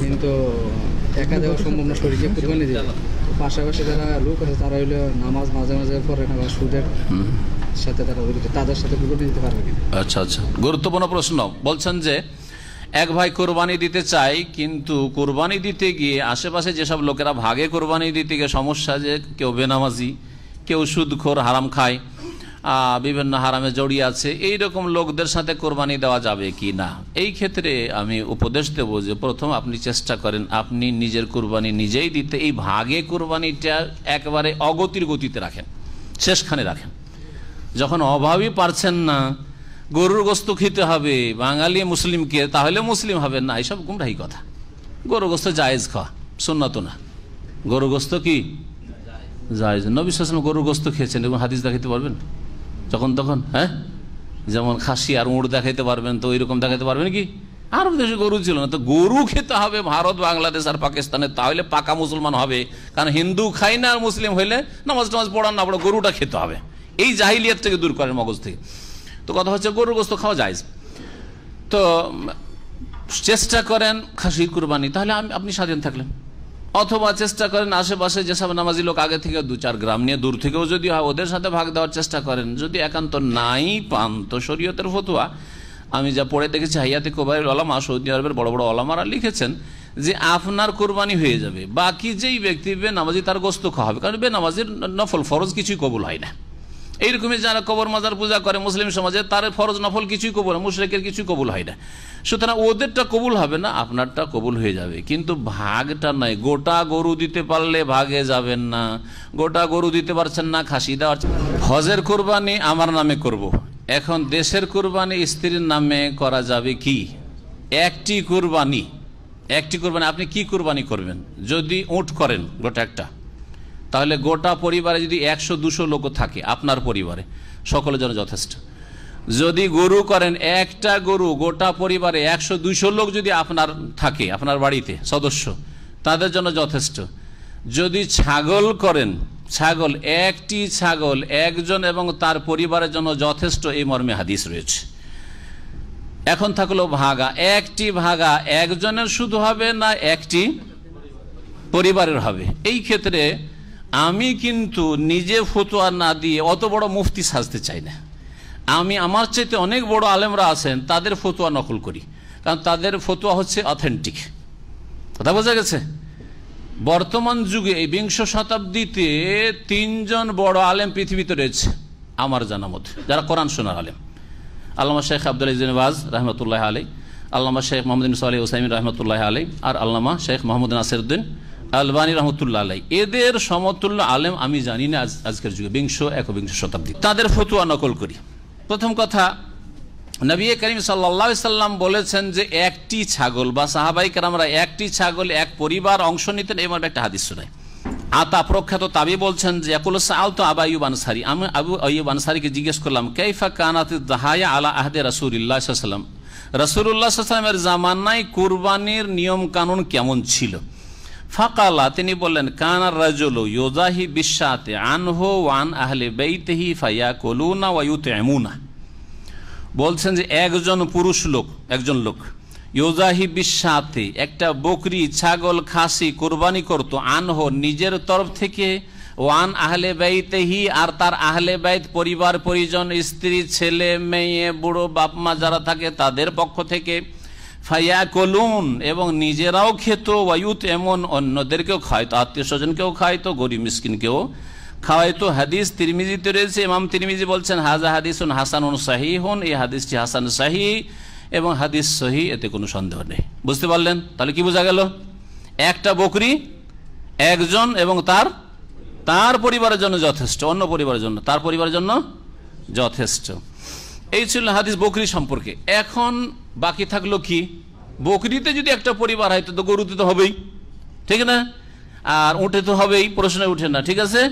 কিন্তু একা দেওয়া সম্ভব না, শরীরকে দিতে পাশাপাশি যারা লোক আছে, তারা হইল নামাজ মাঝে মাঝে পড়ে না বা সুদের সাথে তারা জড়িত তাদের সাথে কুরবানি দিতে পারবে কিনা। আচ্ছা আচ্ছা। গুরুত্বপূর্ণ প্রশ্ন। বলছেন যে, এক ভাই কোরবানি দিতে চাই কিন্তু কোরবানি দিতে গিয়ে আশেপাশে যেসব লোকেরা ভাগে কোরবানি দিতে গিয়ে সমস্যা যে, কেউ বেনামাজি, কেউ সুদখোর, হারাম খায় বিভিন্ন হারামে জড়িয়ে আছে এই রকম লোকদের সাথে কোরবানি দেওয়া যাবে কি না এই ক্ষেত্রে আমি উপদেশ দেবো যে, প্রথম আপনি চেষ্টা করেন, আপনি নিজের কোরবানি নিজেই দিতে, এই ভাগে কোরবানিটা একেবারে অগতির গতিতে রাখেন, শেষখানে রাখেন। যখন অভাবই পারছেন না, গরুর গোস্ত খেতে হবে, বাঙালি মুসলিমকে, তাহলে মুসলিম হবে না, এইসব গুমরাহি কথা। গরু গোস্ত জায়েজ খাওয়া, সুন্নত না। গরু গোস্ত কি? জায়েজ। নবী সালাম গরুর গোস্ত খেয়েছেন এবং হাদিস দেখাইতে পারবেন? যখন তখন হ্যাঁ? যেমন খাসি আর উঁড় দেখাইতে পারবেন, তো ওইরকম দেখাইতে পারবেন কি? আরব দেশে গরু ছিল না, তো গরু খেতে হবে ভারত, বাংলাদেশ আর পাকিস্তানে, তাহলে পাকা মুসলমান হবে। কারণ হিন্দু খাই না আর মুসলিম হইলে নামাজ টামাজ পড়ান না পড়া গরুটা খেতে হবে। এই জাহিলিয়াত থেকে দূর করেন মগজ থেকে। তো কথা হচ্ছে গরুর গোস্ত খাওয়া যায় তো চেষ্টা করেন খাসির কুরবানি, তাহলে আপনি স্বাধীন থাকলেন। অথবা চেষ্টা করেন আশেপাশে যেসব নামাজি লোক আগে থেকে দু চার গ্রাম নিয়ে দূর থেকেও যদি হয় ওদের সাথে ভাগ দেওয়ার চেষ্টা করেন। যদি একান্ত নাই পান, তো শরীয়তের ফতুয়া। আমি যা পড়ে দেখেছি, হাইয়াতে কোবাইর ওলামা, সৌদি আরবের বড় বড় ওলামারা লিখেছেন যে আপনার কোরবানি হয়ে যাবে। বাকি যেই ব্যক্তি বে বেনামাজি তার গোস্ত খাওয়া হবে কারণ বেনামাজির নফল ফরজ কিছুই কবুল হয় না। এইরকমই যারা কবর মাজার পূজা করে মুসলিম সমাজে, তার ফরজ নফল কিছুই কবুল হয় মুশরেকের কিছুই কবুল হয় না। সুতরাং ওদেরটা কবুল হবে না, আপনারটা কবুল হয়ে যাবে। কিন্তু ভাগটা নয়, গোটা গরু দিতে পারলে ভাগে যাবেন না। গোটা গরু দিতে পারছেন না, খাসি দেওয়ার হজের কোরবানি আমার নামে করব। এখন দেশের কোরবানি স্ত্রীর নামে করা যাবে কি? একটি কোরবানি। একটি কোরবানি, আপনি কি কোরবানি করবেন? যদি উঁট করেন, গোটা একটা। তাহলে গোটা পরিবারে যদি একশো, দুশো লোক থাকে আপনার পরিবারে, সকলের জন্য যথেষ্ট। যদি গরু করেন, একটা গরু গোটা পরিবারে একশো, দুশো লোক যদি আপনার থাকে, আপনার বাড়িতে সদস্য, তাদের জন্য যথেষ্ট। যদি ছাগল করেন, ছাগল, একটি ছাগল, একজন এবং তার পরিবারের জন্য যথেষ্ট, এই মর্মে হাদিস রয়েছে। এখন থাকল ভাগা, একটি ভাগা একজনের শুধু হবে না একটি পরিবারের হবে। এই ক্ষেত্রে আমি কিন্তু নিজে ফতোয়া না দিয়ে অত বড় মুফতি সাজতে চাই না। আমি আমার চাইতে অনেক বড় আলেমরা আছেন, তাদের ফতোয়া নকল করি। কারণ তাদের ফতোয়া হচ্ছে অথেন্টিক কথা বোঝা গেছে? বর্তমান যুগে এই বিংশ শতাব্দীতে তিনজন বড় আলেম পৃথিবীতে রয়েছে, আমার জানা মধ্যে যারা কোরআন শোনার আলেম। আল্লামা শেখ আব্দুল ইজিনবাজ রহমতুল্লাহ আলী আল্লামা শেখ মোহাম্মদ সালি ওসাইমিন রহমতুল্লাহ আলী আর আল্লামা শেখ মোহাম্মদ নাসিরুদ্দিন আলবানী রহমতুল্লাহ আলাই এদের সমতুল্য আলেম আমি জানি না আজ আজকের যুগে। বিংশ, একবিংশ শতাব্দী। তাদের ফতুয়া নকল করি। প্রথম কথা, নবী করিম সাল্লা সাল্লাম বলেছেন যে, একটি ছাগল বা সাহাবাই আমরা একটি ছাগল, এক পরিবার অংশ নিতেন। মর্মে একটা হাদিস শোনায়। আতা প্রখ্যাত তাবি বলছেন যে একুল সাল তো আবা আইব আনসারি। আমি আবু আইব আনসারিকে জিজ্ঞেস করলাম কেফা কানাত দাহায়া আলা আহদে রসুল্লাহ সাল্লাম? রসুল্লাহ সাল্লামের জামানায় কুরবানির নিয়ম কানুন কেমন ছিল? ফাকালা, তিনি বললেন কানার রাজুল ইয়োজাহি বিশ্বাতে আনহো ওয়ান আহলে বেইতেহি ফাইয়া কলুনা ওয়ায়ুতে এমুনা বলছেন যে, একজন পুরুষ লোক, একজন লোক ইয়োজাহি বিশ্বাতে একটা বকরি, ছাগল, খাসি কোরবানি করত। আনহো নিজের তরফ থেকে ওয়ান আহলে বাইতেহি আর তার আহলে বাইত পরিবার, পরিজন, স্ত্রী, ছেলে, মেয়ে, বুড়ো, বাপ, মা যারা থাকে তাদের পক্ষ থেকে ফাইয়া কলুন এবং নিজেরাও খেত ওয়ুত এমন অন্যদেরকেও খাইতো আত্মীয় স্বজনকেও খাইতো গরিব মিসকিনকেও খাওয়াইতো। হাদিস তিরমিজিতে রয়েছে, ইমাম তিরমিজি বলছেন, হাজা হাদিসুন হাসানুন সাহি হন এই হাদিসটি হাসান সাহি এবং হাদিস সহি, এতে কোনো সন্দেহ নেই। বুঝতে পারলেন? তাহলে কি বোঝা গেল? একটা বকরি, একজন এবং তার তার পরিবারের জন্য যথেষ্ট, অন্য পরিবারের জন্য, তার পরিবারের জন্য যথেষ্ট। এই ছিল হাদিস বকরি সম্পর্কে। এখন বাকি থাকল কি? বকরিতে যদি একটা পরিবার হয়, তো গরুতে তো হবেই। ঠিক না? আর উঠে তো হবেই, প্রশ্নে উঠে না, ঠিক আছে?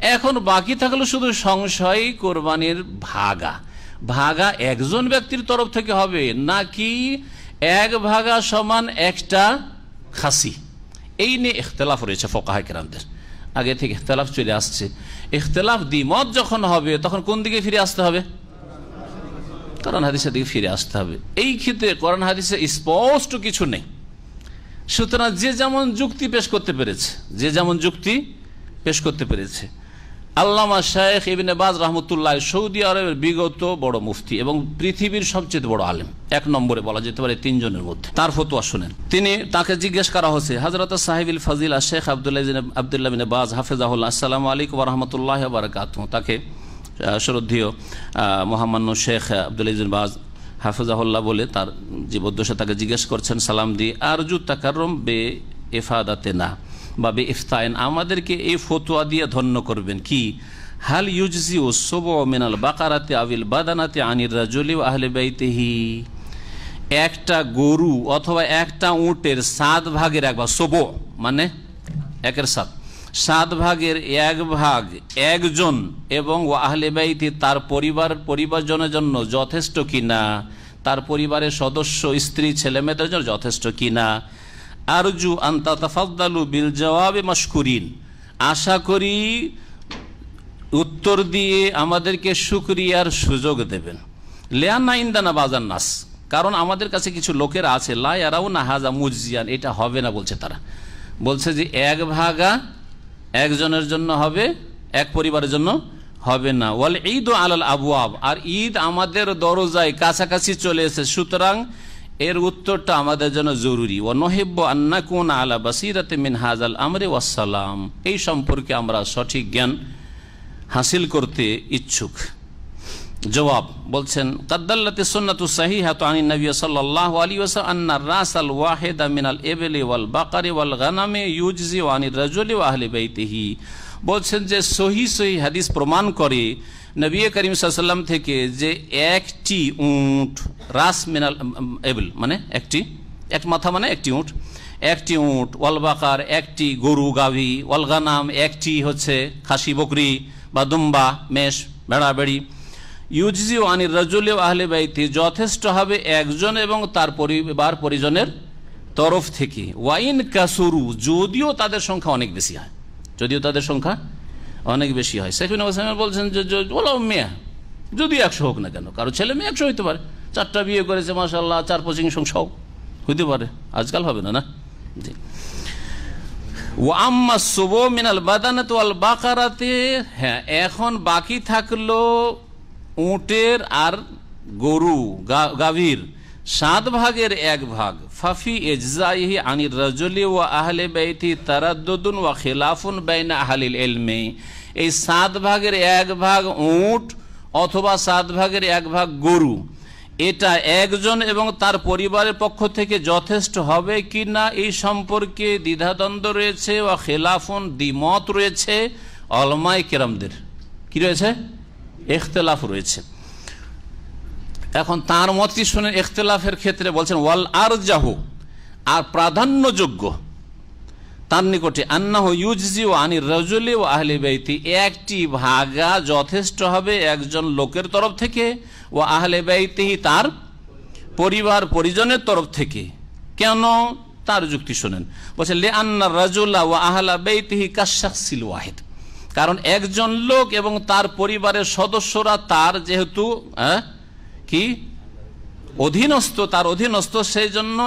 এখন বাকি থাকল শুধু সংশয়, কোরবানির ভাগা। ভাগা একজন ব্যক্তির তরফ থেকে হবে, নাকি এক ভাগা সমান একটা খাসি? এই নিয়ে ইখতলাফ রয়েছে ফোকাহা কেরামদের। আগে থেকে ইখতলাফ চলে আসছে। ইখতলাফ দ্বিমত যখন হবে, তখন কোন দিকে ফিরে আসতে হবে? কোরআন হাদিসের দিকে ফিরে আসতে হবে। এই ক্ষেত্রে কোরআন হাদিসে স্পষ্ট কিছু নেই। সুতরাং যে যেমন যুক্তি পেশ করতে পেরেছে, যে যেমন যুক্তি পেশ করতে পেরেছে। আল্লামা শায়েখ ইবিনে বাজ রহমতুল্লাহ সৌদি আরবের বিগত বড় মুফতি এবং পৃথিবীর সবচেয়ে বড় আলেম। এক নম্বরে বলা যেতে পারে তিনজনের মধ্যে। তার ফতুয়া শুনেন। তিনি তাকে জিজ্ঞেস করা হয়েছে হজরত সাহেবুল ফাজিল শেখ আবদুল্লাহ আবদুল্লাহ বিন বাজ হাফিজাহুল্লাহ, আসসালামু আলাইকুম রহমতুল্লাহ বারকাত তাকে শ্রদ্ধীয় মোহাম্মদ শেখ আবদুল্লাহ বাজ হাফিজাহুল্লাহ বলে তার জীবদ্দশা তাকে জিজ্ঞেস করছেন, সালাম দিয়ে আরজু তাকারম বে এফাদাতে না, বা বে ইফতায়ন আমাদেরকে এই ফতুয়া দিয়ে ধন্য করবেন, কি? হাল ইউজি ও সোব মিনাল বাকারাতে আবিল বাদানাতে আনির রাজলি আহলে বাইতেহি। একটা গরু অথবা একটা উটের সাত ভাগের একবার সোব মানে একের সাত। সাত ভাগের এক ভাগ একজন এবং ও আহলে বাইতে তার পরিবার, পরিবারজনের জন্য যথেষ্ট কিনা, তার পরিবারের সদস্য, স্ত্রী, ছেলে মেয়েদের জন্য যথেষ্ট কিনা। আরজু আন্তা তাফাদ্দালু বিল জবাবে মশকুরিন। আশা করি উত্তর দিয়ে আমাদেরকে সুক্রিয়ার সুযোগ দেবেন। লেয়ান্না ইন্দানা বাজার নাস, কারণ আমাদের কাছে কিছু লোকের আছে লায়ারাও না হাজা মুজিয়ান এটা হবে না বলছে তারা। বলছে যে এক ভাগা একজনের জন্য হবে, এক পরিবারের জন্য হবে না। ওয়াল ঈদ ও আলাল আবু আব আর ঈদ আমাদের দরজায় কাছাকাছি চলে এসে, সুতরাং এর উত্তরটা আমাদের জন্য জরুরি। ও নহেব্য আন্না কোন আলা বাসিরাতে মিন হাজাল আমরে ওয়াসালাম এই সম্পর্কে আমরা সঠিক জ্ঞান হাসিল করতে ইচ্ছুক। জবাব বলছেন কাদ্দাল্লাতে সুন্নাতু সাহিহাতু আনি নবী সাল্লাল্লাহু আলাইহি ওয়াসাল্লাম আন্না রাসাল ওয়াহিদা মিনাল ইবলি ওয়াল বাকারি ওয়াল গানামে ইউজজি আনির রাজুলি ওয়া আহলি বাইতিহি। বলছেন যে, সহি সহি হাদিস প্রমাণ করে নবী করিম সাল্লাম থেকে যে একটি উট, রাস মিনাল এবল মানে একটি, এক মাথা মানে একটি উট একটি উট, ওয়াল বাকার, একটি গরু গাভী ওয়ালগানাম একটি হচ্ছে খাসি বকরি বা দুম্বা, মেষ ভেড়া বেড়ি ইউজি আনির রাজুল আহলে বাইতি যথেষ্ট হবে একজন এবং তার পরিবার পরিজনের তরফ থেকে। ওয়াইন কাসুরু, যদিও তাদের সংখ্যা অনেক বেশি হয়। যদিও তাদের সংখ্যা অনেক বেশি হয়। শেখুন বলছেন যে বলো মেয়া, যদি একশো হোক না কেন, কারও ছেলে মেয়ে একশো হইতে পারে। চারটা বিয়ে করেছে মাসাল্লাহ চার পঁচিশ সংখ্যাও হইতে পারে। আজকাল হবে না না? জি। ও শুভ মিনাল বাদানাত বাকারাতে হ্যাঁ এখন বাকি থাকল উটের আর গরু গাভীর, সাত ভাগের এক ভাগ। ফাফি এজজাইহি আনির রাজলি ও আহলে বাইতি তারাদ্দুন ওয়া খিলাফুন বাইনা আহলিল ইলমি। এই সাত ভাগের এক ভাগ উট অথবা সাত ভাগের এক ভাগ গরু। এটা একজন এবং তার পরিবারের পক্ষ থেকে যথেষ্ট হবে কি না এই সম্পর্কে দ্বিধাদ্বন্দ্ব রয়েছে ও খেলাফুন দ্বিমত রয়েছে অলমাই কেরামদের। কি রয়েছে? এখতলাফ রয়েছে। এখন তার মতটি শুনে এখতলাফের ক্ষেত্রে বলছেন, ওয়াল আর যাহু আর প্রাধান্যযোগ্য। তার নিকটে আন্না ইউজি ও আনির রজলি ও আহলি বাইতি একটি ভাগা যথেষ্ট হবে একজন লোকের তরফ থেকে ও আহলে বাইতিহি তার পরিবার পরিজনের তরফ থেকে। কেন? তার যুক্তি শোনেন। বলছে, লে আন্না রাজুল্লাহ ও আহলা বেতিহি কাশাকসিল ওয়াহিদ কারণ একজন লোক এবং তার পরিবারের সদস্যরা তার যেহেতু কি? অধীনস্থ, তার অধীনস্থ সেই জন্য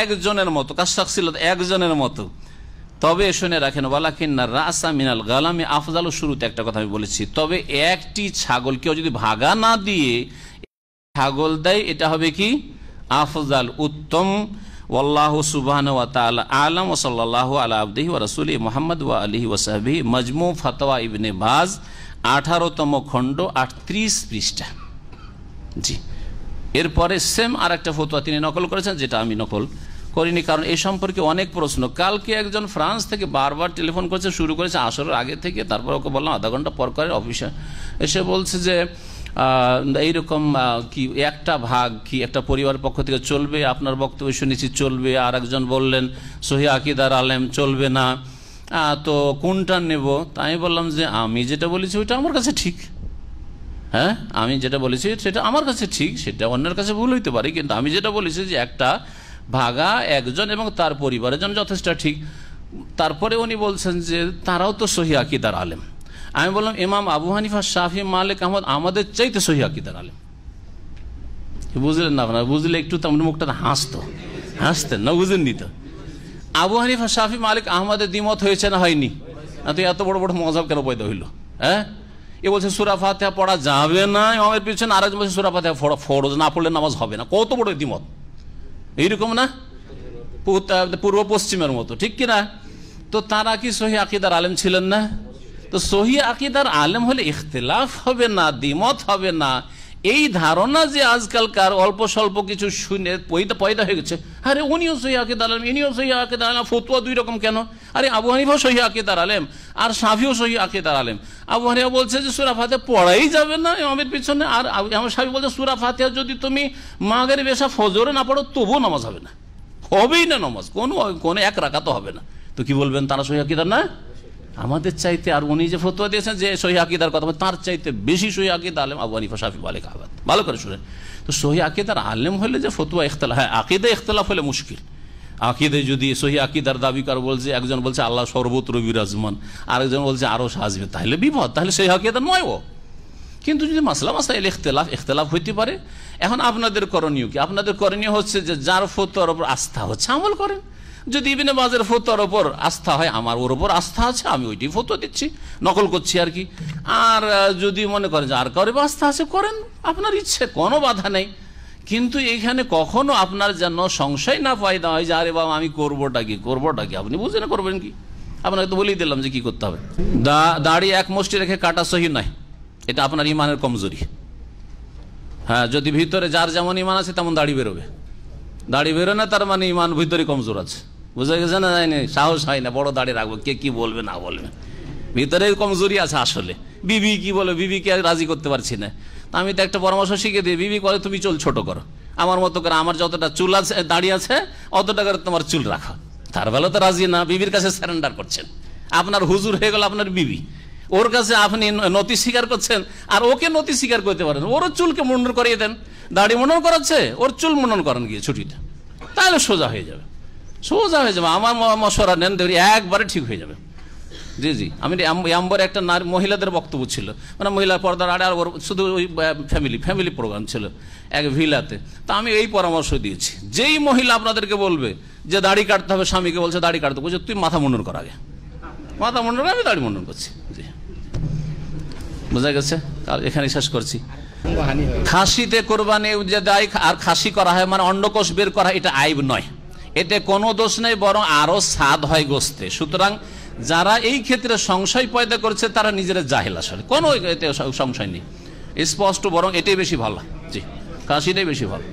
একজনের মতো কাশাকসিল একজনের মতো। তবে শুনে রাখেন রাসা মিনাল গালামি আফজাল শুরুতে একটা কথা আমি বলেছি। তবে একটি ছাগল কেউ যদি ভাগা না দিয়ে, ছাগল দেয়, এটা হবে কি? আফজাল, উত্তম ওয়াল্লাহ সুবাহান আলম ও সাল্লাহ আলা আবদিহি ওয়া রাসূলি মুহাম্মদ ওয়া আলিহি ওয়াসাহবিহি মজমু ফাতোয়া ইবনে বাজ, আঠারোতম খণ্ড, আটত্রিশ পৃষ্ঠা। জি। এরপরে সেম আর একটা ফতোয়া তিনি নকল করেছেন, যেটা আমি নকল করিনি, কারণ এই সম্পর্কে অনেক প্রশ্ন। কালকে একজন ফ্রান্স থেকে বারবার টেলিফোন করেছে, শুরু করেছে আসরের আগে থেকে, তারপর ওকে বললাম আধা ঘণ্টা পর করে অফিসে। এসে বলছে যে এইরকম কি একটা ভাগ কি একটা পরিবার পক্ষ থেকে চলবে, আপনার বক্তব্য শুনেছি, চলবে আর একজন বললেন, সহি আকিদার আলেম, চলবে না। তো কোনটা নেব? তাই বললাম যে, আমি যেটা বলেছি ওইটা আমার কাছে ঠিক। হ্যাঁ আমি যেটা বলেছি সেটা আমার কাছে ঠিক, সেটা অন্যের কাছে ভুল হইতে পারে, কিন্তু আমি যেটা বলেছি যে একটা ভাগা একজন এবং তার পরিবারের জন্য যথেষ্ট ঠিক। তারপরে উনি বলছেন যে, তারাও তো সহি আকিদার আলেম। আমি বললাম, ইমাম আবু হানিফা, শাফি, মালিক, আহমদ, আমাদের চাইতে সহি আকিদার আলেম। বুঝলেন না আপনার? বুঝলে একটু তেমন মুখটা হাসতো। হাসতেন না বুঝেননি তো। আবু হানিফা, শাফি, মালিক, আহমদের দ্বিমত হয়েছে না হয়নি? না তো এত বড় বড় মজাব কেন পয়দা হইল? হ্যাঁ? এ বলছে, সুরা ফাতেহা পড়া যাবে না। ইমামের পিছনে আরেকজন বলছে, সুরা ফাতেহা ফরজ, না পড়লে নামাজ হবে না। কত বড় দ্বিমত। এইরকম না? পূর্ব পশ্চিমের মতো। ঠিক কি না? তো তারা কি সহি আকিদার আলেম ছিলেন না? তো সহি আকিদার আলেম হলে ইখতলাফ হবে না, দ্বিমত হবে না। এই ধারণা যে আজকালকার অল্প স্বল্প কিছু শুনে পয়দা হয়ে গেছে। আরে উনিও সহি আকিদার আলেম, ইনিও সহি আকিদার আলেম, ফতুয়া দুই রকম কেন? আরে আবু হানিফাও সহি আকিদার আলেম, আর সাফিও সহি আকিদার আলেম। আবু হানিফা বলছে যে সুরা ফাতে পড়াই যাবে না ইমামের পিছনে, আর আমার সাফি বলছে সুরা ফাতে যদি তুমি মাগের বেশা ফজরে না পড়ো, তবুও নামাজ হবে না। হবেই না নামাজ, কোনো কোনো এক রাখা তো হবে না। তো কি বলবেন, তারা সহি আকিদার না? আমাদের চাইতে আর উনি যে ফতোয়া দিয়েছেন যে সহি আকিদার কথা, তার চাইতে বেশি সহি আকিদা আলেম আবু হানিফা, শাফি, মালিক, আহমদ। ভালো করে শুনেন। তো সহি আকিদার আলেম হলে যে ফতোয়া ইখতলাফ হ্যাঁ আকিদা ইখতলাফ হলে মুশকিল। আকিদে যদি সহি আকিদার দাবি কার বলছে, একজন বলছে, আল্লাহ সর্বত্র বিরাজমান আরেকজন বলছে, আরও সাজবে তাহলে বিপদ। তাহলে সেই আকিদা নয় ও। কিন্তু যদি মাসলা মাসাইল ইখতলাফ ইখতলাফ হইতে পারে। এখন আপনাদের করণীয় কি? আপনাদের করণীয় হচ্ছে যে যার ফতোয়ার ওপর আস্থা হচ্ছে, আমল করেন। যদি ইবিনে বাজের ফতোয়ার ওপর আস্থা হয়, আমার ওর ওপর আস্থা আছে, আমি ওইটি ফতো দিচ্ছি, নকল করছি আর কি। আর যদি মনে করেন যে আর কারও আস্থা আছে, করেন, আপনার ইচ্ছে, কোনো বাধা নেই। কিন্তু এইখানে কখনো আপনার যেন সংশয় না পায়দা হয় যে, আরে বাবা, আমি করবোটা কি করবোটা কি, আপনি বুঝে না করবেন কি? আপনাকে তো বলেই দিলাম যে কি করতে হবে। দাড়ি এক মুষ্টি রেখে কাটা সহি নয়, এটা আপনার ইমানের কমজোরি। হ্যাঁ যদি ভিতরে যার যেমন ইমান আছে, তেমন দাড়ি বেরোবে। দাড়ি বেরো না, তার মানে ইমান ভিতরে কমজোর আছে। বুঝা গেছে না যায়নি সাহস হয় না, বড় দাড়ি রাখব, কে কি বলবে, না বলবে। ভিতরে কমজোরি আছে আসলে। বিবি কি বলে বিবিকে রাজি করতে পারছি না। আমি তো একটা পরামর্শ শিখে দিই, বিবি করে, তুমি চুল ছোট করো। আমার মতো করে, আমার যতটা চুল আছে দাড়ি আছে, অতটা করে তোমার চুল রাখো। তার বেলা তো রাজি না, বিবির কাছে স্যারেন্ডার করছেন। আপনার হুজুর হয়ে গেল আপনার বিবি। ওর কাছে আপনি নতি স্বীকার করছেন, আর ওকে নতি স্বীকার করতে পারেন। ওর চুলকে মুন্ডন করিয়ে দেন। দাড়ি মুন্ডন করাচ্ছে, ওর চুল মুন্ডন করেন গিয়ে ছুটিতে। তাহলে সোজা হয়ে যাবে। সোজা হয়ে যাবে আমার ম- মশওয়ারা নেন দেখি একবারে ঠিক হয়ে যাবে। জি জি। আমি আম্বর একটা নারী মহিলাদের বক্তব্য ছিল। মানে মহিলার পর্দার আড়ে আর শুধু ওই ফ্যামিলি ফ্যামিলি প্রোগ্রাম ছিল এক ভিলাতে। তা আমি এই পরামর্শ দিয়েছি। যেই মহিলা আপনাদেরকে বলবে যে দাড়ি কাটতে হবে স্বামীকে বলছে দাড়ি কাটতে বলছে তুই মাথা মুন্ডন কর আগে। মাথা মুন্ডন আমি দাড়ি মুন্ডন করছি। জি। বোঝা গেছে? আর এখানে শেষ করছি। খাসিতে কোরবানি যে দেয় আর খাসি করা হয় মানে অন্ডকোষ বের করা এটা আইব নয়। এতে কোনো দোষ নেই, বরং আরও স্বাদ হয় গোস্তে। সুতরাং যারা এই ক্ষেত্রে সংশয় পয়দা করছে, তারা নিজেরা জাহেল আসলে। কোনো এতে সংশয় নেই। স্পষ্ট, বরং এটাই বেশি ভালো। জি, কাশিটাই বেশি ভালো।